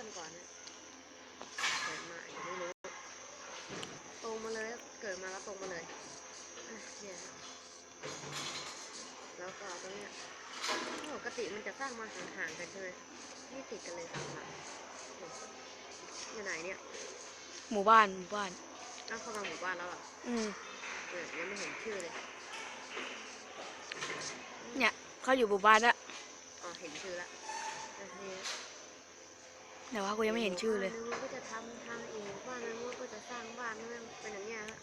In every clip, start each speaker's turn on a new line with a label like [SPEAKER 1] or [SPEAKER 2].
[SPEAKER 1] อนก่อนนะเกิดมาอาจจะไม่รู้ตรงมาเลยครับเกิดมาแล้วตรงมาเลยอะเนี่ยครับแล้วก็ตรงเนี้ยปกติมันจะสร้างมาห่างๆกันใช่ไหมนี่ติดกันเลยสามหลังอยู่ไหนเนี่ย
[SPEAKER 2] หมู่บ้านหมู่บ้าน
[SPEAKER 1] อ้าวเข้ามาหมู่บ้านแล้วเหรอะ
[SPEAKER 2] อืม
[SPEAKER 1] เนี่ยยังไม่เห็นชื่อเลย
[SPEAKER 2] เนี่ยเขาอยู่หมู่บ้านละ
[SPEAKER 1] อ๋อเห็นชื่อละอะนี่
[SPEAKER 2] แต่ว่ากูยังไม่เห็นชื่อเลย
[SPEAKER 1] บ้านนึงก็จะทำทางเองบ้านนึงก็จะสร้างบ้านนั่นเป็นอย่างเงี้ยฮะ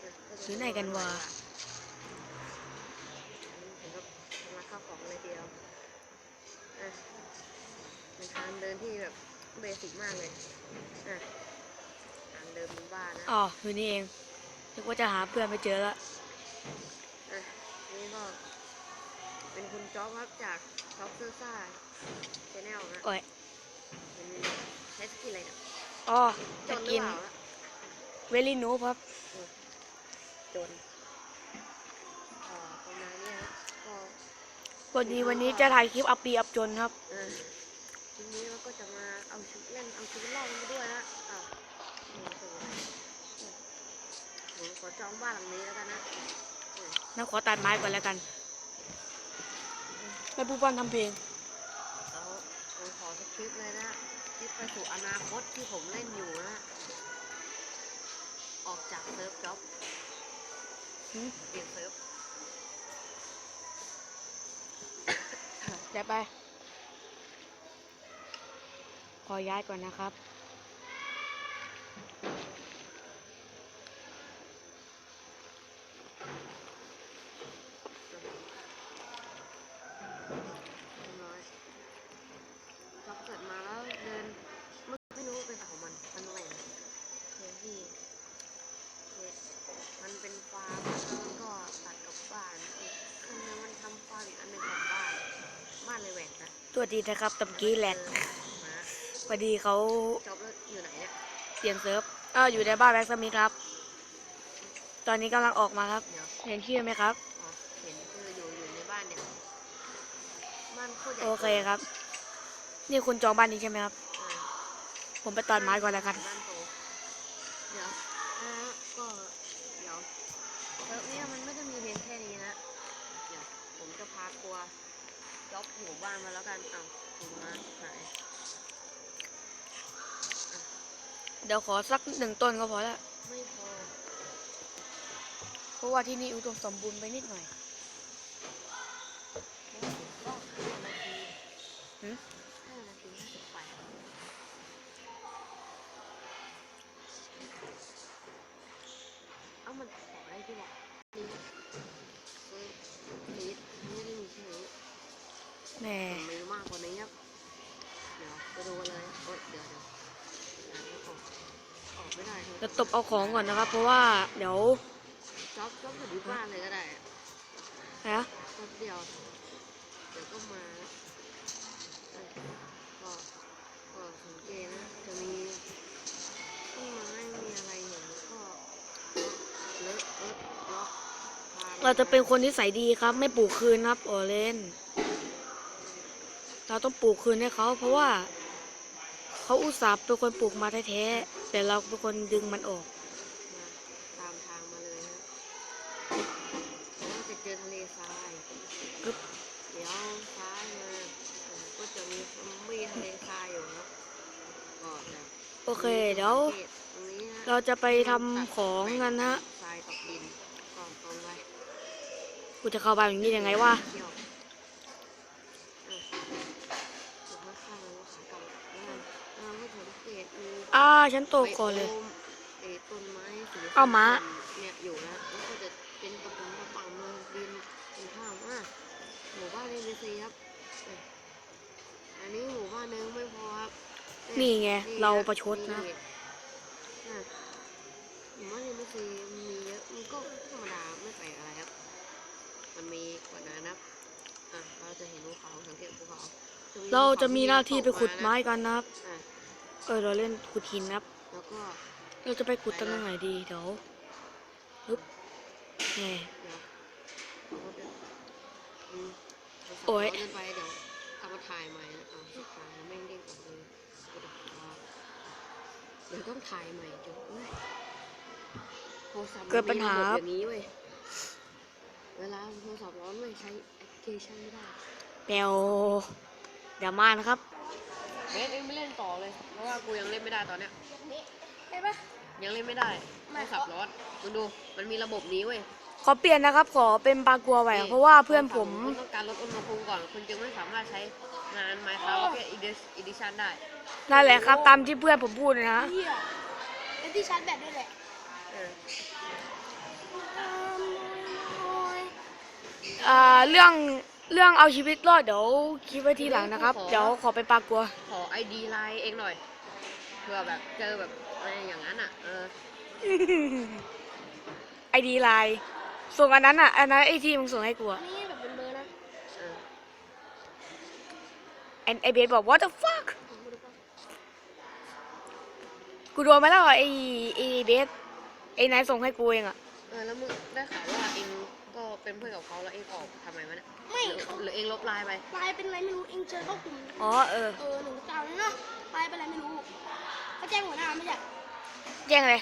[SPEAKER 1] เนี่ยก็จะ
[SPEAKER 2] ซื้อไหนกันวะ
[SPEAKER 1] ถึงกับมาข้าวของเลยเดียวอะเป็นทางเดินที่แบบเบสิกมากเลยอะทางเดินหมู่บ้านนะ
[SPEAKER 2] อ๋ออยู่นี่เองนึกว่าจะหาเพื่อนไม่เจอละ
[SPEAKER 1] อะนี่ก็เป็นคุณจ๊อบครับจากท็อปเซอร์ซ่าชแนลนะ
[SPEAKER 2] โอ้ย
[SPEAKER 1] ใช้สกินอะไรเนี่ย
[SPEAKER 2] อ๋อ
[SPEAKER 1] จ
[SPEAKER 2] จะ
[SPEAKER 1] นหรื
[SPEAKER 2] กิ
[SPEAKER 1] อนเปล่าล่ะ
[SPEAKER 2] เวลี่นูครับ
[SPEAKER 1] จนอ่าประมาณเนี้ยฮะก็
[SPEAKER 2] วันนี้วันนี้จะถ่ายคลิปอัปปีอัปจนครับ
[SPEAKER 1] อ่าทีนี้เราก็จะมาเอาชีวิตเล่นเอาชีวิตรอดมาด้วยนะอ่านี่คืออะไรผมขอจองบ้านหลังนี้แล้วกันนะอืม
[SPEAKER 2] นั่นขอตัดไม้ก่อนแล้วกันแม่ผู้ปั้นทำเพลง
[SPEAKER 1] แล้วผมขอสคริปต์เลยนะคลิป ไปสู่อนาคตที่ผมเล่นอยู่นะออกจากเซิร์ฟจ็อบเปลี่ยนเซิร์ฟ
[SPEAKER 2] เดี๋ยวไป ขอย้ายก่อนนะครับ
[SPEAKER 1] เรียบร้อยจ็อบเกิดมาแล้วเดินไม่ไม่รู้ว่าเป็นอะไรของมันมันแหว่งเทียที่เนี่ยมันเป็นฟาร์มแล้วก็ตัดกับบ้านอีกอันนึงมันทำฟาร์มอีกอันหนึงกับบ้าน บ้านเลยแหว่งนะ
[SPEAKER 2] ตัว ดีนะครับตะกี้แหลก
[SPEAKER 1] เจอหมา
[SPEAKER 2] พอดีเขา
[SPEAKER 1] จ็อบแล้วอยู่ไหนเนี่ย
[SPEAKER 2] เปลี่ยนเซิร์ฟเอออยู่ในบ้านแบ็กสมิธครับ ตอนนี้กำลังออกมาครับ
[SPEAKER 1] เดี๋ยว
[SPEAKER 2] เห็นชื่อไหมครับ
[SPEAKER 1] อ๋อเห็นคืออยู่อยู่ในบ้านเนี่ยบ้านโคตรใหญ่
[SPEAKER 2] โอเคครับ นี่คุณจองบ้านนี้ใช่ไหมครับ
[SPEAKER 1] อ่า
[SPEAKER 2] ผมไปตัดไม้ก่อนแล้วกัน
[SPEAKER 1] บ้านโตเดี๋ยวนะก็เดี๋ยวเซิร์ฟเนี่ยมันไม่ได้มีเพียงแค่นี้นะ เดี๋ยวผมจะพาทัวร์ จ็อบหมู่บ้านมาแล้วกันอ้าวถึงมาหาย
[SPEAKER 2] เดี๋ยวขอสักหนึ่งต้นก็พอละ
[SPEAKER 1] ไม่พอ
[SPEAKER 2] เพราะว่าที่นี่อุดมสมบูรณ์ไปนิดหน่อย
[SPEAKER 1] ก็ห้านาที
[SPEAKER 2] หืม
[SPEAKER 1] ห้านาทีห้าสิบแปดเอ้ามันขอได้ที่บอกนี่คือฟีดไม่ได้มีแค่นี้
[SPEAKER 2] แหม
[SPEAKER 1] ผมมีมากกว่านี้ครับ เดี๋ยวไปดูกันเลยโอ๊ยเดี๋ยวเดี๋ยวอ่านไม่ออกออกไม่ได้ครับ
[SPEAKER 2] จะตบเอาของก่อนนะครับ เพราะว่าเดี๋ยว
[SPEAKER 1] จ๊อบจ๊อบอยู่ที่บ้านเลยก็ได้อะ
[SPEAKER 2] นะ
[SPEAKER 1] แป๊บเดียว เดี๋ยวก็มาเอ้ยก็ก็สังเกตนะ จะมีต้นไม้มีอะไรอย่างนี้ก็เลอะเอิดล็อกพลง
[SPEAKER 2] เราจะเป็นคนนิสัยดีครับ ไม่ปลูกคืนครับโอเลนเราต้องปลูกคืนให้เขาเพราะว่า เขาอุตส่าห์เป็นคนปลูกมาแท้ๆ แต่เราเป็นคนดึงมันออก
[SPEAKER 1] มาตามทางมาเลยนะแล้วก็จะเจอทะเลทราย
[SPEAKER 2] กึ๊บ
[SPEAKER 1] เดี๋ยวซ้ายมาเอ่อก็จะมีซอมบี้ทะเลทรายอยู่ครับก็จะ
[SPEAKER 2] โอเคเดี๋ยว
[SPEAKER 1] สังกตตรงนี้ฮะ
[SPEAKER 2] เราจะไปทำของกันนะ
[SPEAKER 1] ทรายกับดินก่อนตรงไว้
[SPEAKER 2] กูจะเข้าบ้านอย่างนี้ยังไงวะ
[SPEAKER 1] เที่ยวอะเดี๋ยวข้างๆเราขากลับแล้วมันแล้วเราก็สังเกตมี
[SPEAKER 2] อ่าฉันตกก่อนเลย
[SPEAKER 1] ไบโมไอ้ต้นไม้สี
[SPEAKER 2] เอาม้า
[SPEAKER 1] เนี่ยอยู่นะแล้วก็จะเป็นกระป๋องกระปังมาดินเป็นข้าวอะหมู่บ้านเอ็นซีครับเอ้ยอันนี้หมู่บ้านหนึงไม่พอครับเอ้ย
[SPEAKER 2] นี่ไง
[SPEAKER 1] นี่
[SPEAKER 2] เรา
[SPEAKER 1] คบ
[SPEAKER 2] ประชดนะ
[SPEAKER 1] อะหมู่บ้านเอ็นซีมีเยอะมันก็ธรรมดาไม่แปลกอะไรครับ มันมีกว่านั้นนะครับอะเราจะเห็นภูเขาสังเกตภูเขา
[SPEAKER 2] เราจะมี
[SPEAKER 1] ภูเห
[SPEAKER 2] น้าที่ไปขุด
[SPEAKER 1] ตก
[SPEAKER 2] ไม้
[SPEAKER 1] นะ
[SPEAKER 2] กันนะครับ
[SPEAKER 1] อะ
[SPEAKER 2] เออเราเล่นขุดหินนะครับ
[SPEAKER 1] แล้วก็
[SPEAKER 2] เราจะไปขุดตรงไหนดีเดี๋ยวปึ๊บแหม
[SPEAKER 1] เดี๋ยวเราเดินอืมเราขับ
[SPEAKER 2] โอ๊ย
[SPEAKER 1] รถเดินไปเดี๋ยวกลับมาถ่ายใหม่นะอ้าวชิบหายแล้วแม่งเด้งออกเลยเดี๋ยวต้องถ่ายใหม่เดี๋ยวเอ้ยโทรศัพท์มัน
[SPEAKER 2] เกิดปัญหา
[SPEAKER 1] มีระบบอย่างนี้เว้ยเวลาโทรศัพท์ร้อนไม่ใช้แอปพลิเคชันไม่ได้
[SPEAKER 2] แมวเดี๋ยวมานะครับ
[SPEAKER 1] เบสเองไม่เล่นต่อเลย เพราะว่ากูยังเล่นไม่ได้ตอนเนี้ย
[SPEAKER 3] ใช่ปะ
[SPEAKER 1] ยังเล่นไม่ได้โท
[SPEAKER 3] ไม่
[SPEAKER 1] รศัพท์ร้อนมึงดู มันมีระบบนี้เว้ย
[SPEAKER 2] ขอเปลี่ยนนะครับ ขอเป็นปลากัวแหวกเพราะว่าเพื่อนผม
[SPEAKER 1] คุณต้องการลดอุณหภูมิก่อน คุณจึงไม่สามารถใช้งาน Minecraft ประเภท Edition ได้
[SPEAKER 2] นั่นแหละครับ ตามที่เพื่อนผมพูดเลยนะ
[SPEAKER 3] เฮียเป็นที่ชาร์จแบตด้วยแหละ
[SPEAKER 1] เออ
[SPEAKER 2] อ่าเรื่อง เรื่องเอาชีวิตรอดเดี๋ยวคิดไว้ทีหลังนะครับ เดี๋ยวขอไปปลากัว
[SPEAKER 1] ขอ ID ไลน์เองหน่อยเพื่อแบบเจอแบบอะไรอย่างนั้นอะเออ
[SPEAKER 2] ไอดีไลน์ส่งอันนั้นอะอันนั้นไอที่มึงส่งให้กูอะ
[SPEAKER 3] นี่แบบเป็นเบอร์นะ
[SPEAKER 1] เออ
[SPEAKER 2] ไอไอเบสบอก what the fuck กูโดนมาแล้วอะไอไอเบสไอนายส่งให้กูเองอะ
[SPEAKER 1] เออแล้วมึงได้ข่าวว่าเองก็ เป็นเพื่อนกับเขาแล้วเองออกทำไมวะเนี่ย
[SPEAKER 3] ไม่
[SPEAKER 1] หรือ
[SPEAKER 3] เขา
[SPEAKER 1] หรือเองลบไลน์ไป
[SPEAKER 3] ไลน์เป็นอะไรไม่รู้เองเชิญเข้ากลุ่ม
[SPEAKER 2] อ๋อเออ
[SPEAKER 3] เออหนึ่งเก้าเลยเนาะไลน์เป็นอะไรไม่รู้เขาแจ้งหัวหน้าไม่ใช่
[SPEAKER 2] แจ้งเลย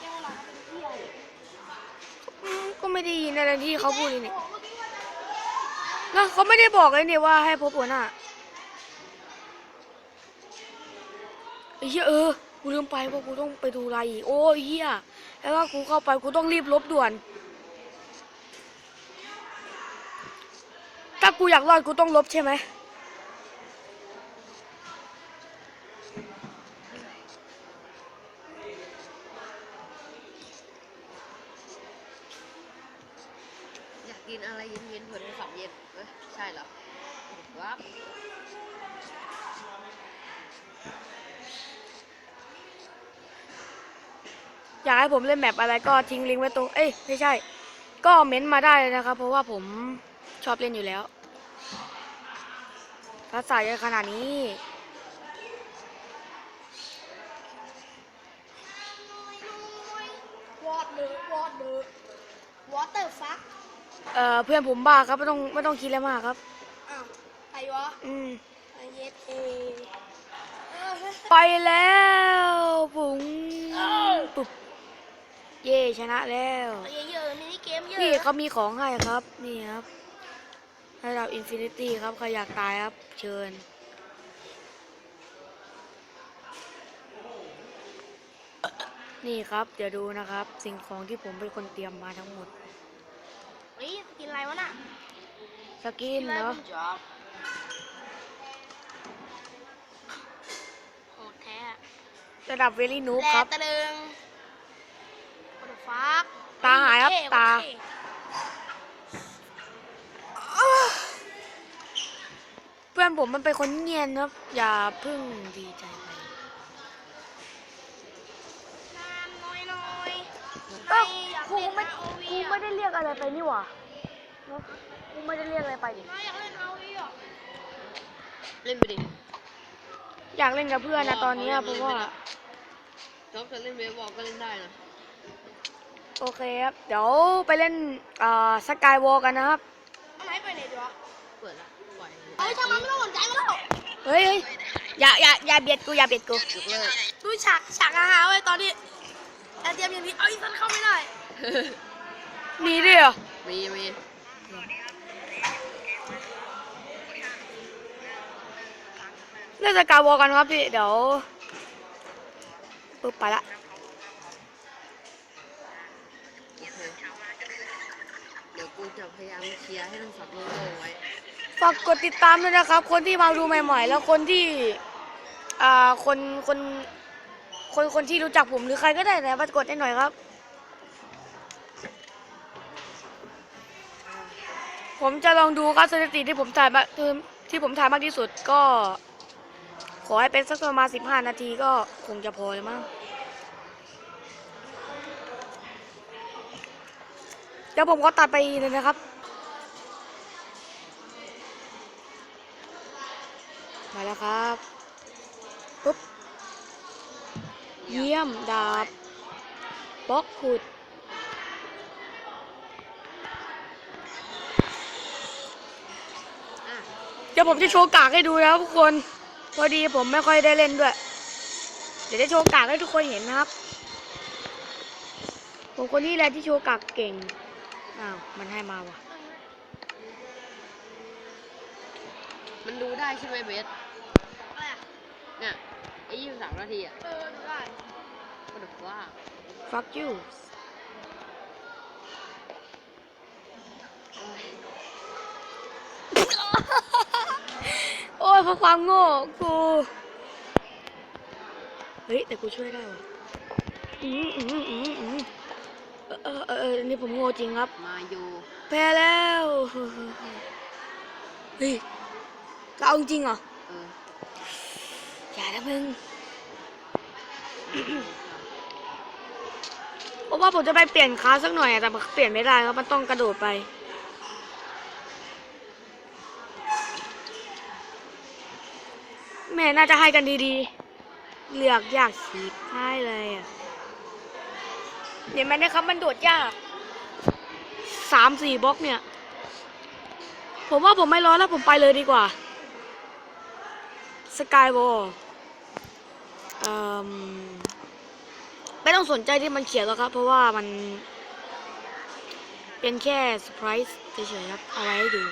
[SPEAKER 3] แจ้งว่าเราเป็นเที่ยว
[SPEAKER 2] อืมก็ไม่ได้ยินอะไรที่เขาพูดเลยนี่
[SPEAKER 3] โอ้เมื่อกี้ว่าจะ
[SPEAKER 2] เนอะเขาไม่ได้บอกเลยนี่ว่าให้พบหัวหน้าไอ้เหี้ยเออ กูลืมไปว่ากูต้องไปดูไลน์อีก โอ้ยเหี้ยแล้วว่ากูเข้าไปกูต้องรีบลบด่วน ถ้า กูอยากรอดกูต้องลบใช่ไหม
[SPEAKER 1] อยากกินอะไรเย็นๆเผื่อโทรศัพท์เย็นเอ้ยใช่เหรอว้าว
[SPEAKER 2] อยากให้ผมเล่นแมปอะไรก็ทิ้งลิงก์ไว้ตรง เอ้ยไม่ใช่ ก็เม้นต์มาได้เลยนะครับ เพราะว่าผมชอบเล่นอยู่แล้ว ถ้าใส่กันขนาดนี้
[SPEAKER 3] วอดเดอร์วอดเดอร์วอเตอร์ฟัก
[SPEAKER 2] เอ่อเพื่อนผมบ้าครับไม่ต้องไม่ต้องคิดอะไรมากครับ
[SPEAKER 3] อ้าวใครวะ
[SPEAKER 2] อืม
[SPEAKER 3] ไอเย็ดเอเออเฮ้ย
[SPEAKER 2] ไปแล้วปุ๋งปุ๊บเย่ชนะแล้ว
[SPEAKER 3] เอาเยอะๆมินิเกมเยอะ
[SPEAKER 2] นี่เขามีของให้ครับ นี่ครับ ระดับอินฟินิตี้ครับ ใครอยากตายครับ เชิญ นี่ครับ เดี๋ยวดูนะครับ สิ่งของที่ผมเป็นคนเตรียมมาทั้งหมด
[SPEAKER 3] เฮ้ยกินอะไรวะน่ะ
[SPEAKER 2] สกินเนาะ
[SPEAKER 3] โหดแท้
[SPEAKER 2] ระดับเวลี่นูบ
[SPEAKER 3] แล
[SPEAKER 2] ครับ
[SPEAKER 3] ตะลึงโคตรฟัก
[SPEAKER 2] ตาหายครับ
[SPEAKER 3] เท่
[SPEAKER 2] ตา
[SPEAKER 3] เท่
[SPEAKER 2] เพื่อนผมมันเป็นคนเงียนครับ อย่าเพึ่งดีใจไป
[SPEAKER 3] น้ำน้อยน้อย
[SPEAKER 2] ก็
[SPEAKER 3] อยาก
[SPEAKER 2] ครู
[SPEAKER 3] เล่น
[SPEAKER 2] ไม่
[SPEAKER 3] เอา
[SPEAKER 2] ค
[SPEAKER 3] วี
[SPEAKER 2] รู
[SPEAKER 3] อะ
[SPEAKER 2] ไม่ได้เรียกอะไรไปนี่หว่าเนอะครูไม่ได้เรียกอะไรไปดิ
[SPEAKER 3] น้อยอยากเล่นเอาวีอะ
[SPEAKER 1] เล่นไปดิ
[SPEAKER 2] อยากเล่นกับเพื่อนนะตอนเนี้ยเพราะว่า
[SPEAKER 1] น้องจะเล่นเวฟบอลก็เล่นได้นะ
[SPEAKER 2] โอเคครับ เดี๋ยวไปเล่นอ่าสกายวอลกันนะครับ
[SPEAKER 3] เล
[SPEAKER 1] ยเฮ้
[SPEAKER 3] ยช่างมันไม่ต้องสนใจมันแล้ว
[SPEAKER 2] เฮ้ยเฮ้ยอย่าอย่าอย่าเบียดกูอย่าเบียดกู
[SPEAKER 1] ยกเลิก
[SPEAKER 3] ดูฉากฉากอาหารไว้ยตอนนี้แต่เตรียมอย่างนี้เอาอีสันเข้าไม่ได้
[SPEAKER 2] มีด้วยเหรอ
[SPEAKER 1] มีมี
[SPEAKER 2] เล่นสกายวอลกันครับพี่เดี๋ยวปึ๊บไปละ
[SPEAKER 1] โอเคเดี๋ยวกูจะพยายามเคลียร์ให้โทรศัพท์โล่งๆไว้
[SPEAKER 2] ฝากกดติดตามด้วยนะครับ คนที่มาดูใหม่ ๆ แล้วคนที่อ่าคนคนคนคนที่รู้จักผมหรือใครก็ได้นะมากดให้หน่อยครับ ผมจะลองดูครับสถิติที่ผมถ่ายมาคือที่ผมถ่ายมากที่สุดก็ ขอให้เป็นสักประมาณสิบห้านาทีก็คงจะพอเลยมั้งเดี๋ยวผมก็ตัดไปเลยนะครับ มาแล้วครับปุ๊บ เยี่ยมดาบบล็อกขุด
[SPEAKER 1] อะ
[SPEAKER 2] เดี๋ยวผมจะโชว์กากให้ดูนะครับทุกคน พอดีผมไม่ค่อยได้เล่นด้วย
[SPEAKER 1] โดี๋
[SPEAKER 2] ยวจะโชว์กากให้ทุกคนเห็นนะครับ ผมคนนี้แหละที่โชว์กากเก่ง อ้าว มันให้มาว่ะ
[SPEAKER 1] มันดูได้ใช่ไหมเบส
[SPEAKER 3] อะไรอะ
[SPEAKER 1] เนี่ยไอ้ยี่สิบสามนาทีอะ
[SPEAKER 3] เออดูได้
[SPEAKER 1] ก็ดูว่า
[SPEAKER 2] fuck you โอ้ยเพราะความโง่กู เฮ้ย แต่กูช่วยได้ว่ะอืมอืมอืมอืมเออเออเออเออนี่ผมโง่จริงครับ
[SPEAKER 1] มาโย
[SPEAKER 2] แพ้แล้ว เฮ้ยเราเอาจริงเหรอ
[SPEAKER 1] เออ
[SPEAKER 2] อย่านะมึงเพราะว่าผมจะไปเปลี่ยนคลาสสักหน่อยแต่เปลี่ยนไม่ได้ครับมันต้องกระโดดไปแม่น่าจะให้กันดีๆ เลือกยากสีให้เลยอะเห็นไหมเนะครับมันโดดยากสามสี่บล็อกเนี่ย ผมว่าผมไม่รอแล้วผมไปเลยดีกว่า สกายวอล ไม่ต้องสนใจที่มันเขียนแล้วครับ เพราะว่ามัน เป็นแค่เซอร์ไพรส์เฉยๆครับ เอาไว้ให้ดู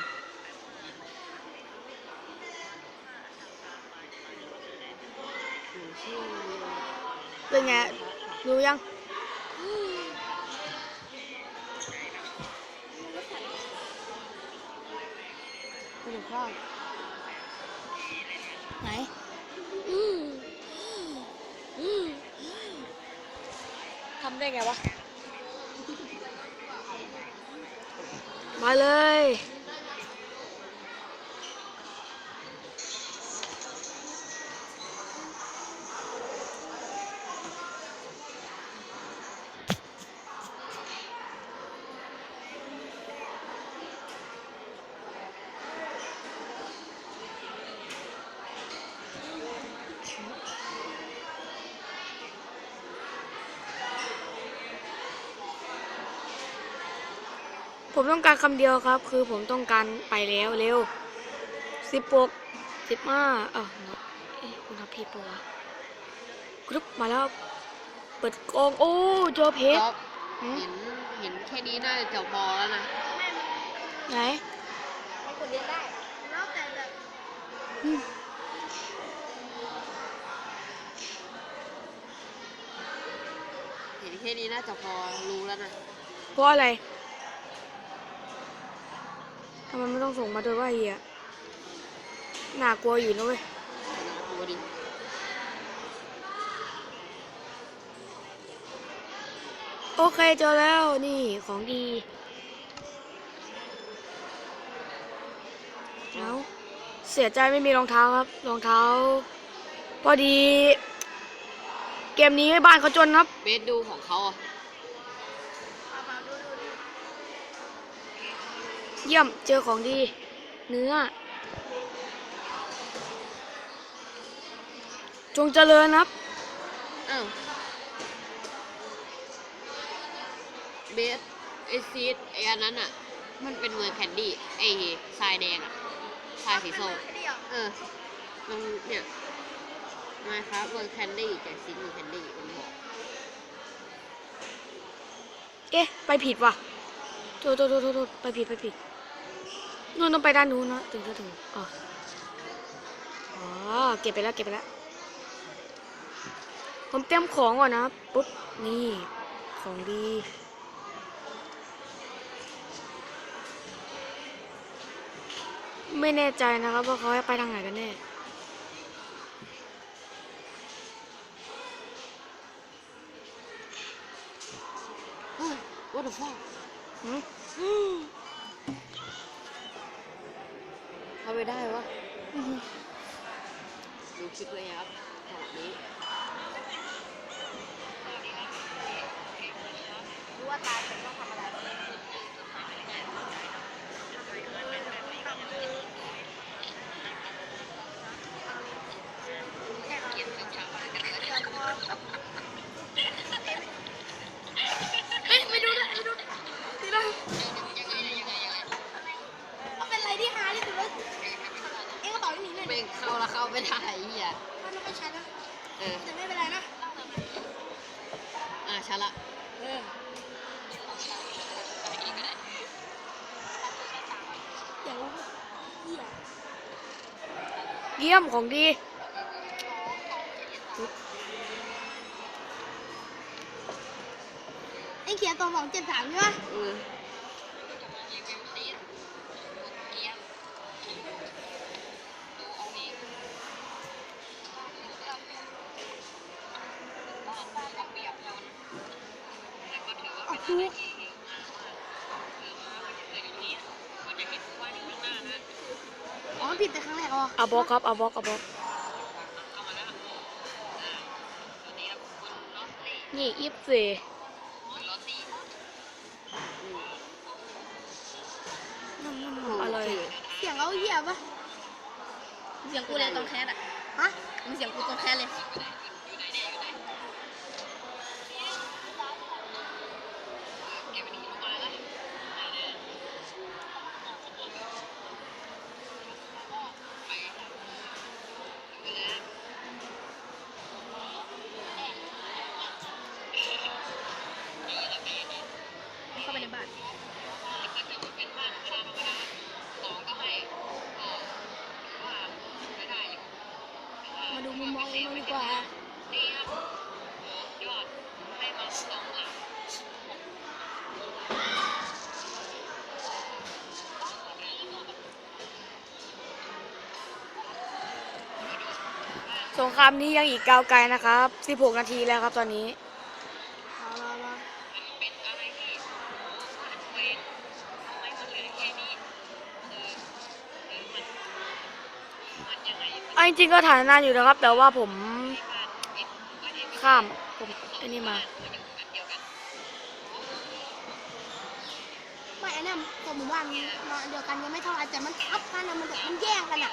[SPEAKER 2] เป็นไงรู้ยังไหน ได้ไงวะ มาเลย ผมต้องการคำเดียวครับ คือผมต้องการไปแล้วเร็วสิบปกสิบห้าเอ้าเอ๊ะคุณทำผิดปะวะกรุ๊ปมาแล้ว เปิดกล่องโอ้เจอเพชร
[SPEAKER 1] ก๊อฟ
[SPEAKER 2] หืม
[SPEAKER 1] เห็นเห็นแค่นี้น่าจะพอแล้วนะ
[SPEAKER 2] ไหน
[SPEAKER 3] ให้คนเรียนได้แล้วแต่แบบ
[SPEAKER 2] อืม
[SPEAKER 1] เห็นแค่นี้น่าจะพอรู้แล้วนะ
[SPEAKER 2] เพราะอะไร ทำไมไม่ต้องส่งมาด้วยว่าเฮียน่ากลัวอยู่นะเว้ย
[SPEAKER 1] ดูดิ
[SPEAKER 2] โอเคเจอแล้วนี่ของดีแล้วเสียใจไม่มีรองเท้าครับ รองเท้า พอดี เกมนี้บ้านเขาจนครับ
[SPEAKER 1] เบสดูของเขาอะ
[SPEAKER 3] เอามาดูดูดู
[SPEAKER 2] เยี่ยมเจอของดี เนื้อ จงเจริญครับ
[SPEAKER 1] อ้าวเบสไอซีดไออันนั้นอะ มันเป็นเมืองแคนดี้ไอทรายแดงอะทรายสีส้ม
[SPEAKER 3] แค่เดียว
[SPEAKER 1] เออมันเนี่ยมาครับเมืองแคนดี้จากซีดเมืองแคนดี้มันบอก
[SPEAKER 2] เอ๊ะไปผิดว่ะโทษโทษโทษโทษโทษไปผิดไปผิด นู่นต้องไปด้านนู้นนะถึงจะถึงอ๋ออ๋อเก็บไปแล้วเก็บไปแล้วผมเตรียมของก่อนนะครับปุ๊บนี่ของดีไม่แน่ใจนะครับว่าเขาให้ไปทางไหนกันแน่
[SPEAKER 1] เฮ้ย what the fuck
[SPEAKER 2] หืม
[SPEAKER 1] ทำไปได้วะดูคลิปเลยครับจังหวะนี้
[SPEAKER 3] รู้ว่าตายผมต้องทำอะไร เฮ้ยไปดูด้วยไปดูดีนะมันเป็นอะไรที่ฮาที่สุด เลยเอ็งกระเป๋าที่หนีเลย
[SPEAKER 1] แม่งเข้าแล้วเข้าไม่ได้ไอ้เหี้ย
[SPEAKER 3] มันไม่ค่อยชัดนะ
[SPEAKER 1] เออ
[SPEAKER 3] แต่ไม่เป็นไรนะ
[SPEAKER 1] อ่าชัดละ
[SPEAKER 3] เออเดี๋ยวเหี้ย
[SPEAKER 2] เยี่ยมของดี
[SPEAKER 3] ไอ้เขียนตัวสองเจ็ดสามใช่ปะ
[SPEAKER 1] เออ
[SPEAKER 3] ออกทุกอ๋อผิดไปครั้งแรกอ๋อ
[SPEAKER 2] เอาบล็อกครับเอาบล็อกเอาบล็อกนี่อีฟสี่อร่อย
[SPEAKER 3] เสียงเอาเหี้ยปะเสียงกูเลยตรงแคสอะฮะมันเสียงกูตรงแคสเลย เข้าไปในบ้าน มาดูมุมมองเองดีกว่า
[SPEAKER 2] สงครามนี้ยังอีกกาวไกลนะครับ 16 นาทีแล้วครับตอนนี้
[SPEAKER 3] อั
[SPEAKER 2] นจริงๆก็ถ่ายนานอยู่นะครับ แต่ว่าผมข้ามผมอันนี้มา
[SPEAKER 3] ไม่อันเนี้ยตัวหมู่บ้านนอนเดียวกันยังไม่เท่าไหร่แต่มันทับกันอะมันแบบมันแย่งกันอะ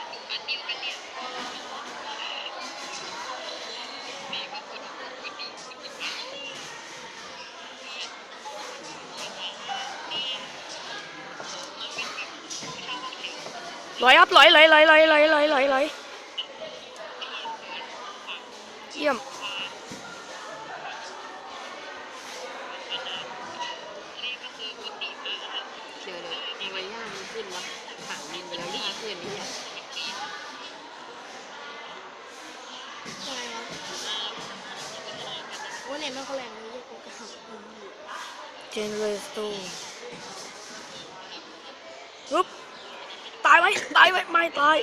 [SPEAKER 2] ลอยครับลอยลอยลอยลอยลอยลอยลอยลอยเยี่ยม
[SPEAKER 1] เดี๋ยวเดี๋ยวทำไมย่ามันขึ้นวะถังดินไปแล้วย่าขึ้นนี่อะ
[SPEAKER 3] ยังไงวะโอ้เนี่ยมันเขาแรงเลยกูกระหับ
[SPEAKER 2] เจนเวสตูปึ๊บตายตายไหมไม่ตาย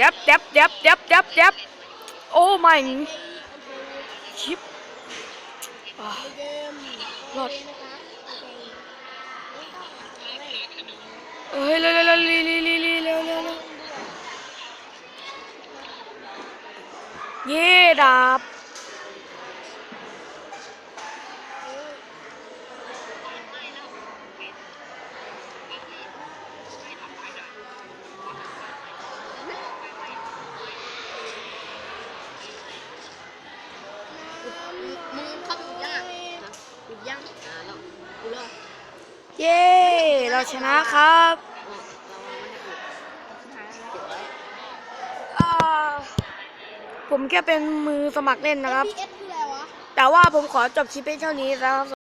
[SPEAKER 2] ยับยับยับยับยับยบโอ้ไม่ชิปรอด
[SPEAKER 3] เค
[SPEAKER 2] เอ้ยเร็วเร็วเร็วเร็วเร็วเร็วเร็วเร็วเร็วเย่ดาบ
[SPEAKER 3] มึงเข้าไปอุดยังอะอุดยัง
[SPEAKER 1] อ่าแล้ว
[SPEAKER 3] อุดเลย
[SPEAKER 2] เย้เราชนะครับ
[SPEAKER 1] อ๋อเราไม่ได้ปลูก
[SPEAKER 3] สุดท้ายแล้ว
[SPEAKER 1] เก็บไว้
[SPEAKER 2] อ่า ผมแค่เป็นมือสมัครเล่นนะครับ
[SPEAKER 3] PS คืออะไรวะ
[SPEAKER 2] แต่ว่าผมขอจบคลิปเพียงเท่านี้แล้ว